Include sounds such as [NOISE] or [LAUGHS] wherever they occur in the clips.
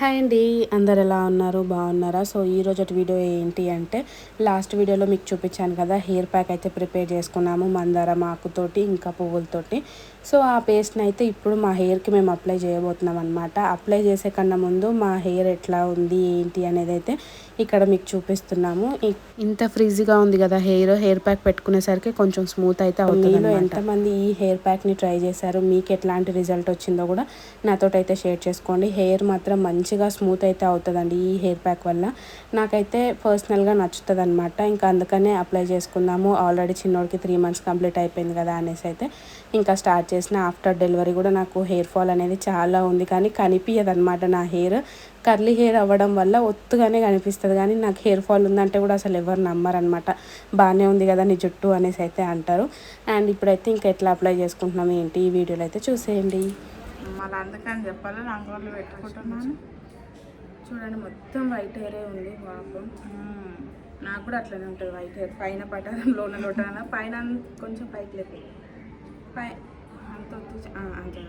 Hi అండి అందరు ఎలా ఉన్నారు? బాగున్నారా? సో ఈ రోజు వీడియో ఏంటి అంటే లాస్ట్ వీడియోలో మీకు చూపించాను కదా హెయిర్ ప్యాక్ అయితే ప్రిపేర్ చేసుకున్నాము మందారం ఆకుతోటి ఇంకా పువ్వులతోటి సో ఆ పేస్ట్ని అయితే ఇప్పుడు మా హెయిర్కి మేము అప్లై చేయబోతున్నాం అనమాట అప్లై చేసే కన్నా ముందు మా హెయిర్ ఎట్లా ఉంది ఏంటి అనేది అయితే ఇక్కడ మీకు చూపిస్తున్నాము. ఇంత ఫ్రీజీగా ఉంది కదా హెయిర్ హెయిర్ ప్యాక్ పెట్టుకునేసరికి కొంచెం స్మూత్ అయితే అవుతుంది ఎంతమంది ఈ హెయిర్ ప్యాక్ని ట్రై చేశారు? మీకు ఎట్లాంటి రిజల్ట్ వచ్చిందో కూడా నాతో అయితే షేర్ చేసుకోండి. హెయిర్ మాత్రం మంచిగా స్మూత్ అయితే అవుతుందండి ఈ హెయిర్ ప్యాక్ వల్ల. నాకైతే పర్సనల్గా నచ్చుతుంది అనమాట ఇంకా అందుకనే అప్లై చేసుకుందాము. ఆల్రెడీ చిన్నోడికి త్రీ మంత్స్ కంప్లీట్ అయిపోయింది కదా అనేసి అయితే ఇంకా స్టార్ట్ చేసిన. ఆఫ్టర్ డెలివరీ కూడా నాకు హెయిర్ ఫాల్ అనేది చాలా ఉంది. కానీ కనిపించదు అనమాట నా హెయిర్. కర్లీ హెయిర్ అవ్వడం వల్ల ఒత్తుగానే కనిపిస్తుంది. కానీ నాకు హెయిర్ ఫాల్ ఉందంటే కూడా అసలు ఎవరు నమ్మరనమాట బాగానే ఉంది కదా నీ జుట్టు అనేసి అయితే అంటారు. అండ్ ఇప్పుడైతే ఇంకా ఎట్లా అప్లై చేసుకుంటున్నాం ఏంటి ఈ వీడియోలో అయితే చూసేయండి. మళ్ళీ అందుకని చెప్పాలి. రంగులు పెట్టుకుంటున్నాను. చూడండి మొత్తం వైట్ హెయిరే ఉంది పాపం. నాకు కూడా అట్లనే ఉంటుంది వైట్ హెయిర్ పైన పట్టడం లోన లోటన? పైన కొంచెం పైకి లేదు పై అంత అంతే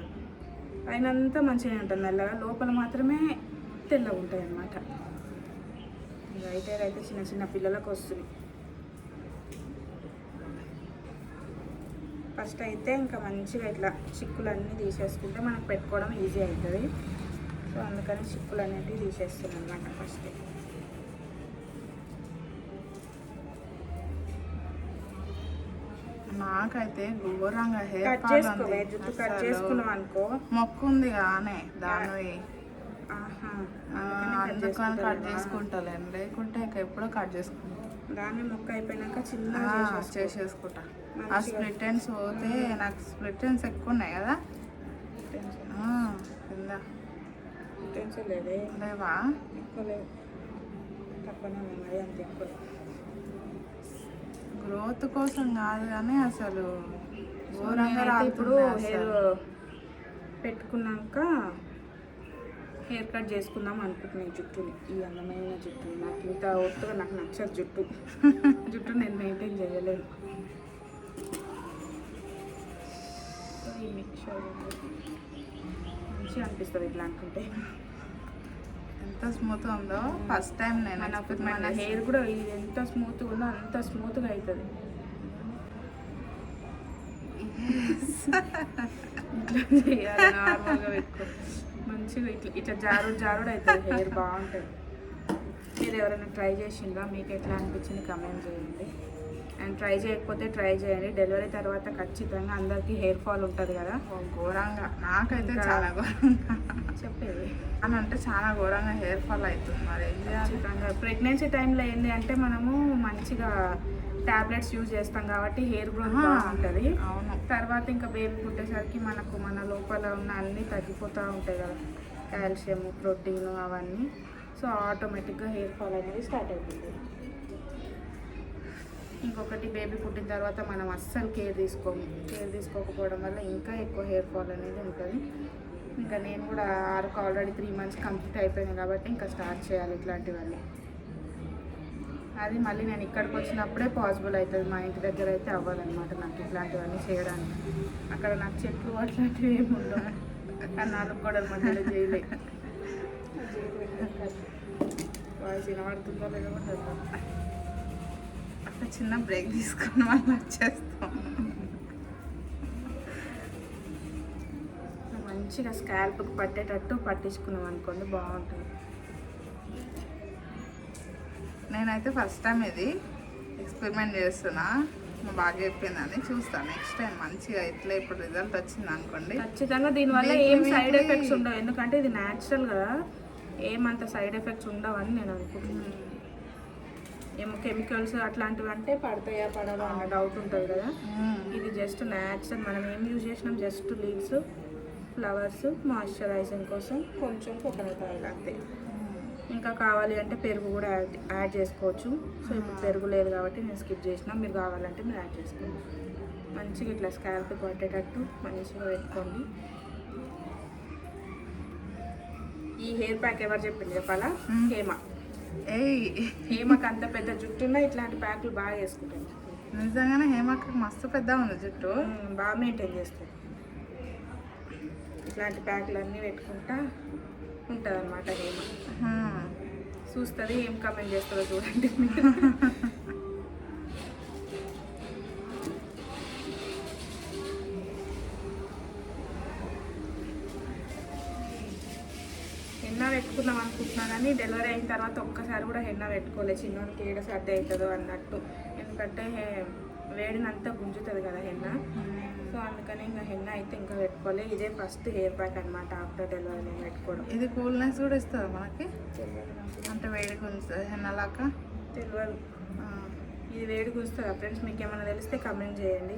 పైన అంతా. మంచిగా ఉంటుంది నల్లగా. లోపల మాత్రమే తెల్లగా ఉంటాయి అన్నమాట. వైట్ హెయిర్ అయితే చిన్న చిన్న పిల్లలకు వస్తుంది. ఫస్ట్ అయితే ఇంకా మంచిగా ఇట్లా చిక్కులన్నీ తీసేసుకుంటే మనకు పెట్టుకోవడం ఈజీ అవుతుంది. సో అందుకని చిక్కులు అనేటివి తీసేస్తున్నాను అనమాట ఫస్ట్ నాకైతే ఘోరంగా హెయిర్ కట్ ఫాల్ చేసుకోవే జుట్టు కట్ అసలు చేసుకున్నాం అనుకో. మొక్కు ఉంది కానీ దాని అందుకని కట్? చేసుకుంటాలేను? లేకుంటే ఇక ఎప్పుడో కట్ చేసుకుంటా. దాన్ని మొక్క అయిపోయినాక చేసేసుకో. చేసేసుకుంటా. ఆ. స్ప్లిట్ ఎండ్స్ పోతే నాకు స్ప్లిట్ ఎండ్స్ ఎక్కువ ఉన్నాయి కదా టెన్షన్ ఆ, కింద టెన్షన్ లేదే లేవా ఎక్కువ లేవు తక్కువనే ఉన్నాయి మరి అంత ఎక్కువ. గ్రోత్ కోసం కాదు కానీ అసలు ఘోరంగా ఇప్పుడు హెయిర్. పెట్టుకున్నాక హెయిర్ కట్ చేసుకుందాం అనుకుంటున్నాను జుట్టుని ఈ అందమైన జుట్టుని నాకు ఇంత ఒత్తుగా నాకు నచ్చదు జుట్టు జుట్టు నేను మెయింటైన్ చేయలేను సో ఈ మిక్చర్ మంచిగా అనిపిస్తుంది ఇట్లా అనుకుంటే. ఎంత స్మూత్ ఉందో. ఫస్ట్ టైం నేను మన. హెయిర్ కూడా ఇది ఎంత స్మూత్గా ఉందో అంత స్మూత్గా అవుతుంది మంచిగా ఇట్లా ఇట్లా జారుడు జారుడు అవుతుంది హెయిర్ బాగుంటుంది. మీరు ఎవరైనా ట్రై చేసిండ్రా? మీకు ఎట్లా అనిపించింది? కమెంట్ చేయండి. అండ్ ట్రై చేయకపోతే ట్రై చేయండి. డెలివరీ తర్వాత ఖచ్చితంగా అందరికీ హెయిర్ ఫాల్ ఉంటుంది కదా. ఘోరంగా. నాకైతే చాలా ఘోరంగా. చెప్పేది. అని అంటే చాలా ఘోరంగా హెయిర్ ఫాల్ అవుతుంది మరి. ఖచ్చితంగా. ప్రెగ్నెన్సీ టైంలో ఏంటి అంటే మనము మంచిగా టాబ్లెట్స్ యూజ్ చేస్తాం కాబట్టి హెయిర్ గ్రోత్ బాగుంటుంది. అవును. తర్వాత ఇంకా బేబీ పుట్టేసరికి మనకు మన లోపల ఉన్న అన్నీ తగ్గిపోతూ ఉంటాయి కదా. కాల్షియం ప్రోటీన్ అవన్నీ. సో ఆటోమేటిక్గా హెయిర్ ఫాల్ అనేది స్టార్ట్ అవుతుంది. ఇంకొకటి బేబీ పుట్టిన తర్వాత మనం అస్సలు కేర్ తీసుకోము కేర్ తీసుకోకపోవడం వల్ల ఇంకా ఎక్కువ హెయిర్ ఫాల్ అనేది ఉంటుంది. ఇంకా నేను కూడా ఆరుకు ఆల్రెడీ త్రీ మంత్స్ కంప్లీట్ అయిపోయింది కాబట్టి ఇంకా స్టార్ట్ చేయాలి ఇట్లాంటివన్నీ. అది మళ్ళీ నేను ఇక్కడికి వచ్చినప్పుడే పాసిబుల్ అవుతుంది. మా ఇంటి దగ్గర అయితే అవ్వాలన్నమాట నాకు ఇట్లాంటివన్నీ చేయడానికి. అక్కడ నాకు చెట్లు అట్లాంటివి ఏమి ఉండవు. కానీ నాలుగు గోడల మధ్యలో చేయలే. వాయిస్ వినబడుతుందో లేదో అక్కడ చిన్న బ్రేక్ తీసుకుని మళ్ళీ వచ్చేస్తాం. మంచిగా స్కాల్ప్కి పట్టేటట్టు పట్టించుకున్నాం అనుకోండి బాగుంటుంది. నేనైతే ఫస్ట్ టైం ఇది ఎక్స్పెరిమెంట్ చేస్తున్నా. మా బాగా చెప్పిందని చూస్తాను నెక్స్ట్ టైం మంచిగా ఇట్లా ఇప్పుడు రిజల్ట్ వచ్చింది అనుకోండి. ఖచ్చితంగా దీనివల్ల ఏం సైడ్ ఎఫెక్ట్స్ ఉండవు. ఎందుకంటే ఇది న్యాచురల్ కదా. ఏమంత సైడ్ ఎఫెక్ట్స్ ఉండవని నేను అనుకుంటున్నాను. ఏమో కెమికల్స్ అట్లాంటివి అంటే పడతాయా పడవా అన్న డౌట్ ఉంటుంది కదా. ఇది జస్ట్ న్యాచురల్ మనం ఏం యూజ్ చేసినాం? జస్ట్ లీవ్స్ ఫ్లవర్స్ మాయిశ్చరైజింగ్ కోసం కొంచెం కోకోనట్ ఆయిల్ అంతే. ఇంకా కావాలి అంటే పెరుగు కూడా యాడ్ యాడ్ చేసుకోవచ్చు. సో ఇప్పుడు పెరుగు లేదు కాబట్టి నేను స్కిప్ చేసిన. మీరు కావాలంటే మీరు యాడ్ చేసుకోండి మంచిగా ఇట్లా స్కాల్ప్ పట్టేటట్టు మంచిగా పెట్టుకోండి. ఈ హెయిర్ ప్యాక్ ఎవరు చెప్పింది చెప్పాలా. హేమ. హేమకి అంత పెద్ద జుట్టు ఉన్నా ఇట్లాంటి ప్యాక్లు బాగా వేసుకుంటాను నిజంగానే హేమక్క మస్తు పెద్ద ఉంది జుట్టు. బాగా మెయింటైన్ చేస్తాను ఇట్లాంటి ప్యాక్లు అన్నీ పెట్టుకుంటా ఉంటుంది అనమాట హేమ. హ్మ్. చూస్తుంది ఏం కమెంట్ చేస్తుందో చూడండి. [LAUGHS] డెలివరీ అయిన తర్వాత ఒక్కసారి కూడా హెన్నా పెట్టుకోలేదు చిన్నోడికి ఏడ సర్ది అవుతుందో అన్నట్టు. ఎందుకంటే హే- వేడినంతా గుంజుతుంది కదా హెన్నా. సో అందుకని ఇంకా హెన్నా అయితే ఇంకా పెట్టుకోలే. ఇదే ఫస్ట్ హెయిర్ ప్యాక్ అనమాట ఆఫ్టర్ డెలివరీ నేను పెట్టుకోవడం. ఇది కూల్నెస్ కూడా ఇస్తుంది మనకి? అంటే వేడి గుంజుతుంది హెన్నలాక తెలియదు ఆ, ఇది వేడి గుంచుతుందా ఫ్రెండ్స్? మీకు ఏమైనా తెలిస్తే కమెంట్ చేయండి.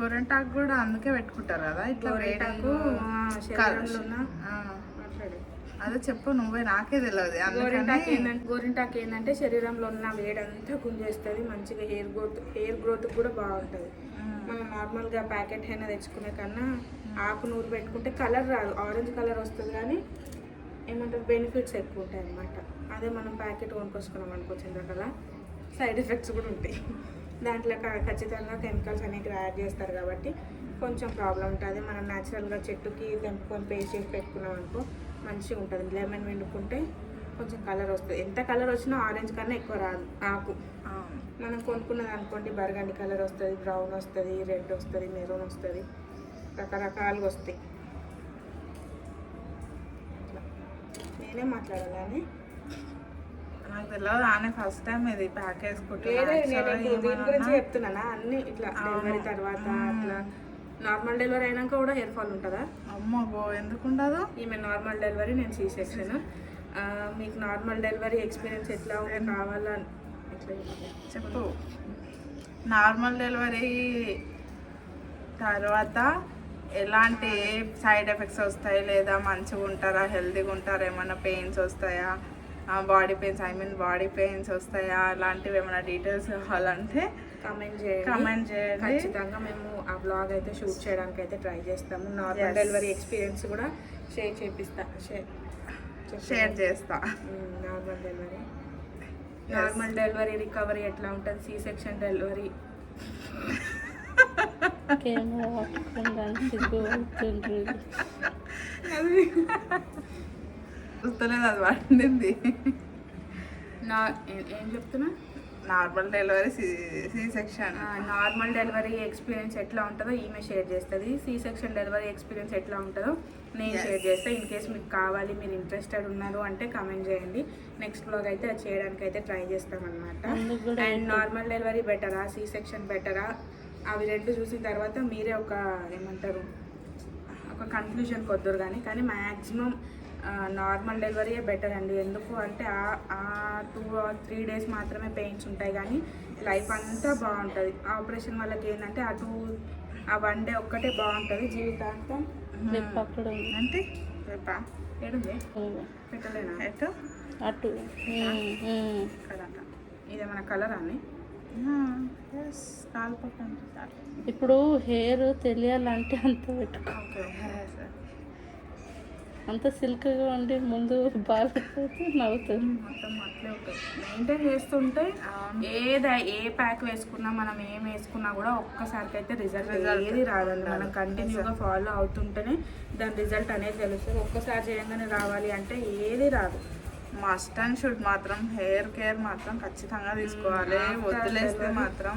గోరెంటాకు కూడా అందుకే పెట్టుకుంటారు కదా? ఇట్లా గోరింటాకు, వేడి ఆ, శరీరంలో ఉన్న- ఆ. మాట్లాడు అదే చెప్పు నువ్వే నాకే తెలియదు గోరింటాకు ఏంటంటే గోరింటాకు ఏంటంటే శరీరంలో ఉన్న వేడంతా గుంజేస్తుంది మంచిగా హెయిర్ గ్రోత్ హెయిర్ గ్రోత్ కూడా బాగుంటుంది. మనం నార్మల్గా ప్యాకెట్ హెన్న తెచ్చుకునే కన్నా ఆకు నూరు పెట్టుకుంటే కలర్ రాదు ఆరెంజ్ కలర్ వస్తుంది కానీ ఏమంటారు బెనిఫిట్స్ ఎక్కువ ఉంటాయి అన్నమాట. అదే మనం ప్యాకెట్ కొనుక్కొచ్చుకున్నాం అనుకో చింతకల సైడ్ ఎఫెక్ట్స్ కూడా ఉంటాయి. దాంట్లో ఖచ్చితంగా కెమికల్స్ అనేవి యాడ్ చేస్తారు కాబట్టి కొంచెం ప్రాబ్లం ఉంటుంది. మనం న్యాచురల్గా చెట్టుకి తెంపుకొని పేస్ట్ చేసి పెట్టుకున్నాం అనుకో మంచిగా ఉంటుంది లెమన్ వండుకుంటే కొంచెం కలర్ వస్తుంది. ఎంత కలర్ వచ్చినా ఆరెంజ్ కన్నా ఎక్కువ రాదు ఆకు. మనం కొనుక్కున్నది అనుకోండి బర్గండి కలర్ వస్తుంది బ్రౌన్ వస్తుంది రెడ్ వస్తుంది మెరూన్ వస్తుంది. రకరకాలుగా వస్తాయి. నేనే మాట్లాడాలని? నాకు తెలియదు ఆనే ఫస్ట్ టైం ఇది ప్యాక్ ఇప్పుడు దీని గురించి చెప్తున్నానా? అన్ని ఇట్లా. డెలివరీ తర్వాత. అట్లా నార్మల్ డెలివరీ అయినాక కూడా హెయిర్ ఫాల్ ఉంటుందా? అమ్మో ఎందుకు ఉండదు? ఈమె నార్మల్ డెలివరీ నేను సీ సెక్షన్ మీకు నార్మల్ డెలివరీ ఎక్స్పీరియన్స్ ఎట్లా ఉంది కావాలా? చెప్పు. నార్మల్ డెలివరీ తర్వాత ఎలాంటి సైడ్ ఎఫెక్ట్స్ వస్తాయి లేదా మంచిగా ఉంటారా హెల్తీగా ఉంటారా ఏమైనా పెయిన్స్ వస్తాయా? Body pains I mean body pains వస్తాయా? అలాంటివి ఏమైనా డీటెయిల్స్ కావాలంటే కామెంట్ చేయండి. కామెంట్ చేయండి. ఖచ్చితంగా మేము ఆ బ్లాగ్ అయితే షూట్ చేయడానికి అయితే ట్రై చేస్తాము. నార్మల్. డెలివరీ ఎక్స్పీరియన్స్ కూడా షేర్ చేపిస్తా షేర్ షేర్ చేస్తా. Normal delivery. Normal delivery recovery ఎట్లా ఉంటుంది? సి సెక్షన్ డెలివరీ కెమెరా సిగ్గుపడుతుండ్రు చూస్తలేదు అది పడింది. నా ఏ- చెప్తున్నా? Normal delivery C section. Normal delivery experience ఎట్లా ఉంటుందో ఈమె షేర్ చేస్తుంది. సి సెక్షన్ డెలివరీ ఎక్స్పీరియన్స్ ఎట్లా ఉంటుందో నేను. షేర్ చేస్తాను ఇన్ కేస్ మీకు కావాలి మీరు ఇంట్రెస్టెడ్ ఉన్నారు అంటే కమెంట్ చేయండి. నెక్స్ట్ బ్లాగ్ అయితే అది చేయడానికి అయితే ట్రై చేస్తాం అనమాట అందుకు కూడా అండ్ నార్మల్ డెలివరీ బెటరా? సి సెక్షన్ బెటరా? అవి రెండు చూసిన తర్వాత మీరే ఒక ఏమంటారు ఒక కన్ఫ్యూజన్ కొద్దురు కానీ కానీ మ్యాక్సిమం నార్మల్ డెలివరీయే బెటర్ అండి. ఎందుకు అంటే ఆ టూ ఆర్ త్రీ డేస్ మాత్రమే పెయిన్స్ ఉంటాయి కానీ లైఫ్ అంతా బాగుంటుంది. ఆపరేషన్ వాళ్ళకి ఏంటంటే ఆ టూ ఆ వన్ డే ఒక్కటే బాగుంటుంది జీవితాంతం. ఏంటి రేపా? ఏడుంది? పెట్టలేనా? ఎటు అటు. ఇదేమైనా కలర్ అని. ఇప్పుడు హెయిర్ తెలియాలంటే అంత పెట్టుకో. ఓకే అంత సిల్క్గా ఉండి ముందు బాగాలేకపోతే నవ్వుతుంది మొత్తం అట్లే ఉంటుంది. మెయింటైన్ చేస్తుంటే. ఏది ఏ ప్యాక్ వేసుకున్నా మనం ఏం వేసుకున్నా కూడా ఒక్కసారికి అయితే రిజల్ట్ ఏది రాదండి. మనం. కంటిన్యూగా ఫాలో అవుతుంటేనే దాని రిజల్ట్ అనేది తెలుస్తుంది. ఒక్కసారి చేయంగానే రావాలి అంటే ఏది రాదు. మస్ట్ అండ్ షుడ్ మాత్రం హెయిర్ కేర్ మాత్రం ఖచ్చితంగా తీసుకోవాలి. వదిలేస్తే మాత్రం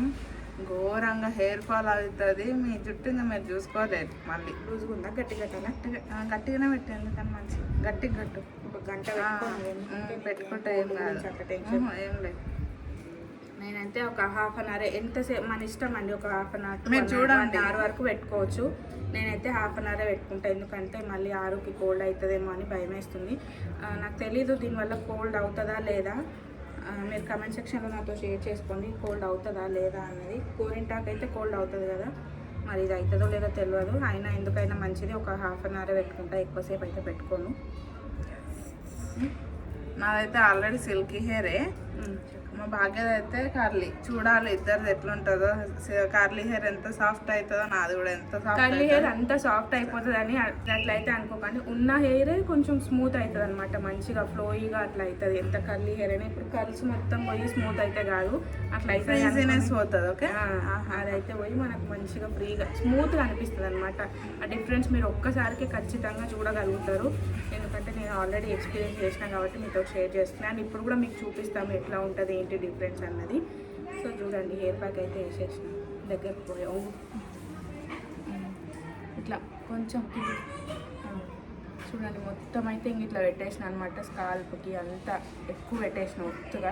ఘోరంగా హెయిర్ ఫాల్ అవుతుంది. మీ జుట్టు ఇంకా మీరు చూసుకోలేదు మళ్ళీ. గట్టి గట్టనా గట్టిగా? ఆ, గట్టిగానే పెట్టు ఎందుకని మంచి? గట్టిగా గట్టు. ఒక గంట పెట్టుకుంటే ఏం కాదు. ఏం లేదు. నేనైతే ఒక హాఫ్ అన్ అవర్ ఎంతసేపు? మన ఇష్టం అండి ఒక హాఫ్ అన్ అవర్ మీరు చూడండి. ఆరు వరకు పెట్టుకోవచ్చు. నేనైతే హాఫ్ అన్ అవర్ పెట్టుకుంటా. ఎందుకంటే మళ్ళీ ఆరుకి కోల్డ్ అవుతుందేమో అని భయం వేస్తుంది నాకు తెలీదు దీనివల్ల కోల్డ్ అవుతుందా లేదా? మీరు కమెంట్ సెక్షన్లో నాతో షేర్ చేసుకోండి. కోల్డ్ అవుతుందా లేదా అనేది గోరింటాక్ అయితే కోల్డ్ అవుతుంది కదా. మరి ఇది అవుతుందో లేదో తెలియదు అయినా ఎందుకైనా మంచిది. ఒక హాఫ్ అన్ అవర్ పెట్టుకుంటా. ఎక్కువసేపు అయితే పెట్టుకోను. నాదైతే ఆల్రెడీ సిల్కీ హెయిరే మా భాగ్యది అయితే కర్లీ. చూడాలి ఇద్దరిది ఎట్లుంటుందో. కర్లీ హెయిర్ ఎంత సాఫ్ట్ అవుతుందో నాది కూడా ఎంత సాఫ్ట్ కర్లీ హెయిర్ అంత సాఫ్ట్ అయిపోతుంది అని అట్లయితే అనుకోకండి. ఉన్న హెయిరే కొంచెం స్మూత్ అవుతుంది అనమాట మంచిగా ఫ్లోయిగా అట్లా అవుతుంది ఎంత కర్లీ హెయిర్ అయినా. ఇప్పుడు కర్ల్స్ మొత్తం పోయి స్మూత్ అయితే కాదు. అట్లా అయితే ఈజీనెస్ పోతుంది ఓకే? అదైతే పోయి మనకు మంచిగా ఫ్రీగా స్మూత్గా అనిపిస్తుంది అనమాట ఆ డిఫరెన్స్ మీరు ఒక్కసారికి ఖచ్చితంగా చూడగలుగుతారు. ఎందుకంటే నేను ఆల్రెడీ ఎక్స్పీరియన్స్ చేసిన కాబట్టి మీతో షేర్ చేస్తున్నాను ఇప్పుడు కూడా మీకు చూపిస్తాము ఎట్లా ఉంటుంది ఏంటి డిఫరెన్స్ అన్నది. సో చూడండి హెయిర్ ప్యాక్ అయితే వేసేసిన. దగ్గరకు పోయావు ఇట్లా కొంచెం చూడండి మొత్తం అయితే ఇంక ఇట్లా పెట్టేసిన అనమాట స్కాల్ప్కి అంతా ఎక్కువ పెట్టేసిన ఒత్తుగా.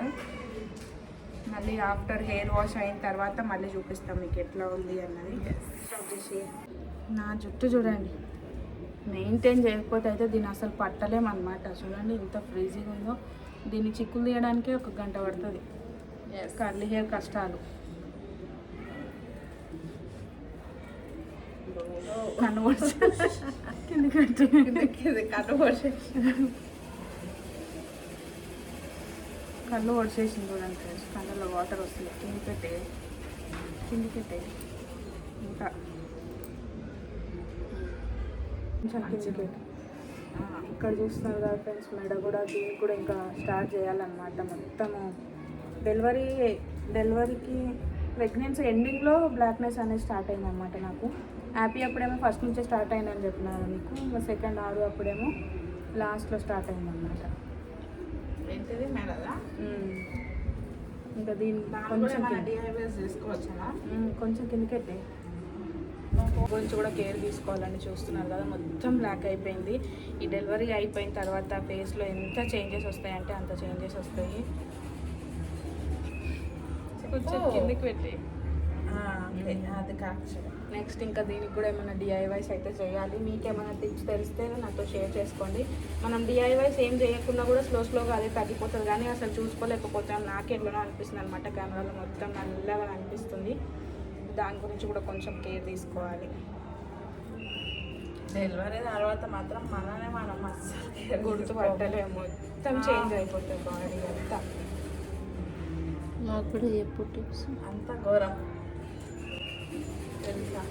మళ్ళీ ఆఫ్టర్ హెయిర్ వాష్ అయిన తర్వాత మళ్ళీ చూపిస్తాం మీకు ఎట్లా ఉంది అన్నది. నా జుట్టు చూడండి. మెయింటైన్ చేయకపోతే అయితే దీన్ని అసలు పట్టలేమన్నమాట. చూడండి ఇంత ఫ్రీజీగా ఉందో. దీన్ని చిక్కులు తీయడానికే ఒక గంట పడుతుంది. కర్లీ హెయిర్ కష్టాలు. కన్ను కళ్ళు ఒడిసేసింది చూడండి ఫ్రెండ్స్. కళ్ళలో వాటర్ వస్తుంది. కింది పెట్టే కింది పెట్టే. ఇంకా. కొంచెం కిందికి పెట్టు. ఆ, ఇక్కడ చూస్తున్నారు కదా ఫ్రెండ్స్ మెడ కూడా దీనికి కూడా ఇంకా స్టార్ట్ చేయాలన్నమాట మొత్తము. డెలివరీ డెలివరీకి ప్రెగ్నెన్సీ ఎండింగ్లో బ్లాక్నెస్ అనేది స్టార్ట్ అయిందన్నమాట నాకు. హ్యాపీ అప్పుడేమో ఫస్ట్ నుంచే స్టార్ట్ అయిందని చెప్పినారు మీకు. ఇంకా సెకండ్ ఆరు అప్పుడేమో లాస్ట్లో స్టార్ట్ ఉమ్. ఇంకా దీని కొంచెం కొంచెం కిందకెట్టే గురించి కూడా కేర్ తీసుకోవాలని చూస్తున్నారు కదా మొత్తం బ్లాక్ అయిపోయింది. ఈ డెలివరీ అయిపోయిన తర్వాత ఫేస్లో ఎంత చేంజెస్ వస్తాయంటే అంత చేంజెస్ వస్తాయి. కొంచెం కిందకి పెట్టి. అది కరెక్ట్ నెక్స్ట్ ఇంకా దీనికి కూడా ఏమైనా డిఐవైస్ అయితే చేయాలి. మీకు ఏమైనా టిప్స్ తెలిస్తే నాతో షేర్ చేసుకోండి. మనం డిఐవైస్ ఏం చేయకుండా కూడా స్లో స్లోగా అదే తగ్గిపోతుంది. కానీ అసలు చూసుకోలేకపోతాం నాకు ఎట్లనో అనిపిస్తుంది అనమాట కెమెరాలో మొత్తం నల్లగా అనిపిస్తుంది. దాని గురించి కూడా కొంచెం కేర్ తీసుకోవాలి. డెలివరీ తర్వాత మాత్రం మననే మనం అస్సలు [LAUGHS] గుర్తుపట్టలేము. మొత్తం చేంజ్ అయిపోతుంది బాడీ అంతా. నాకు కూడా చెప్పు టిప్స్. అంత ఘోరం. తెలుసా?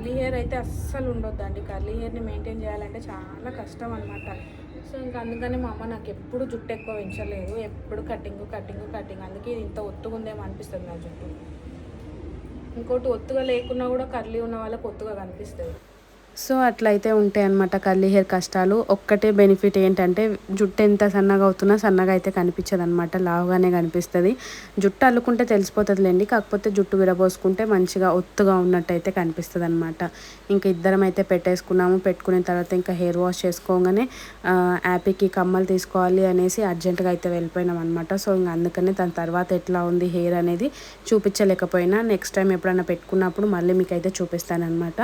కర్లీ హెయిర్ అయితే అస్సలు ఉండొద్దండి. కర్లీ హెయిర్ని మెయింటైన్ చేయాలంటే చాలా కష్టం అనమాట సో ఇంకా అందుకని మా అమ్మ నాకు ఎప్పుడు జుట్టు ఎక్కువ పెంచలేదు. ఎప్పుడు కటింగ్ కటింగ్ కటింగ్. అందుకే ఇంత ఒత్తుగా ఉందేమో అనిపిస్తుంది నా జుట్టు. ఇంకోటి ఒత్తుగా లేకున్నా కూడా కర్లీ ఉన్న వాళ్ళకి ఒత్తుగా కనిపిస్తుంది. సో అట్లయితే ఉంటాయి అనమాట కర్లీ హెయిర్ కష్టాలు. ఒక్కటే బెనిఫిట్ ఏంటంటే జుట్టు ఎంత సన్నగా అవుతున్నా సన్నగా అయితే కనిపించదు అనమాట లావుగానే కనిపిస్తుంది. జుట్టు అల్లుకుంటే తెలిసిపోతుందిలేండి. కాకపోతే జుట్టు విరబోసుకుంటే మంచిగా ఒత్తుగా ఉన్నట్టు అయితే కనిపిస్తుంది అనమాట ఇంకా ఇద్దరం అయితే పెట్టేసుకున్నాము. పెట్టుకున్న తర్వాత ఇంకా హెయిర్ వాష్ చేసుకోగానే యాపీకి కమ్మలు తీసుకోవాలి అనేసి అర్జెంటుగా అయితే వెళ్ళిపోయినాం అనమాట సో ఇంకా అందుకనే దాని తర్వాత ఎట్లా ఉంది హెయిర్ అనేది చూపించలేకపోయినా. నెక్స్ట్ టైం ఎప్పుడైనా పెట్టుకున్నప్పుడు మళ్ళీ మీకు అయితే చూపిస్తానమాట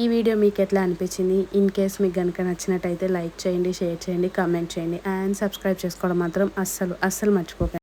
ఈ వీడియో మీకు ఎట్లా అనిపించింది? ఇన్ కేస్ మీకు కనుక నచ్చినట్టయితే లైక్ చేయండి షేర్ చేయండి కామెంట్ చేయండి అండ్ సబ్స్క్రైబ్ చేసుకోవడం మాత్రం అస్సలు అస్సలు మర్చిపోకండి.